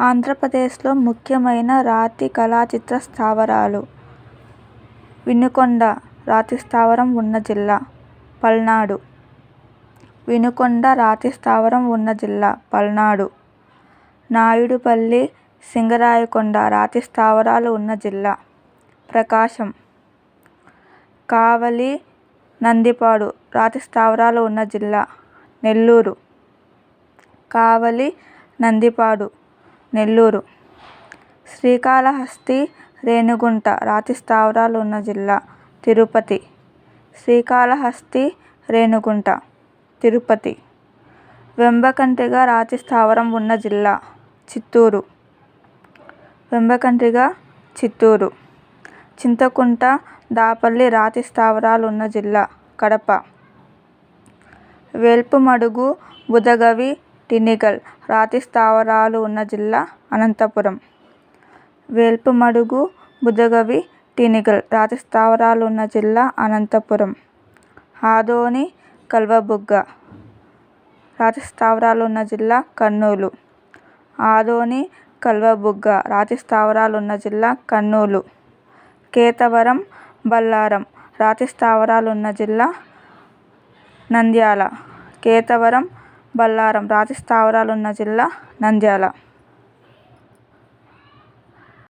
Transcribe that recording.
ఆంధ్రప్రదేశ్లో ముఖ్యమైన రాతి కళాచిత్ర స్థావరాలు. వినుకొండ రాతి స్థావరం ఉన్న జిల్లా పల్నాడు. వినుకొండ రాతి స్థావరం ఉన్న జిల్లా పల్నాడు. నాయుడుపల్లి సింగరాయకొండ రాతి స్థావరాలు ఉన్న జిల్లా ప్రకాశం. కావలి నందిపాడు రాతి స్థావరాలు ఉన్న జిల్లా నెల్లూరు. కావలి నందిపాడు నెల్లూరు. శ్రీకాళహస్తి రేణిగుంట రాతి స్థావరాలు ఉన్న జిల్లా తిరుపతి. శ్రీకాళహస్తి రేణిగుంట తిరుపతి. వెంబకండ్రిగ రాతి స్థావరం ఉన్న జిల్లా చిత్తూరు. వెంబకండ్రిగ చిత్తూరు. చింతకుంట దాపల్లి రాతి స్థావరాలు ఉన్న జిల్లా కడప. వేల్పుమడుగు బుదగవి టినిగల్ రాతి స్థావరాలు ఉన్న జిల్లా అనంతపురం. వేల్పుమడుగు బుదగవి టినిగల్ రాతి స్థావరాలు ఉన్న జిల్లా అనంతపురం. ఆదోని కల్వబుగ్గ రాతి స్థావరాలు ఉన్న జిల్లా కర్నూలు. ఆదోని కల్వబుగ్గ రాతి స్థావరాలు ఉన్న జిల్లా కర్నూలు. కేతవరం బల్లారం రాతి స్థావరాలు ఉన్న జిల్లా నంద్యాల. కేతవరం బళ్ళారం రాతి స్థావరాలున్న జిల్లా నంద్యాల.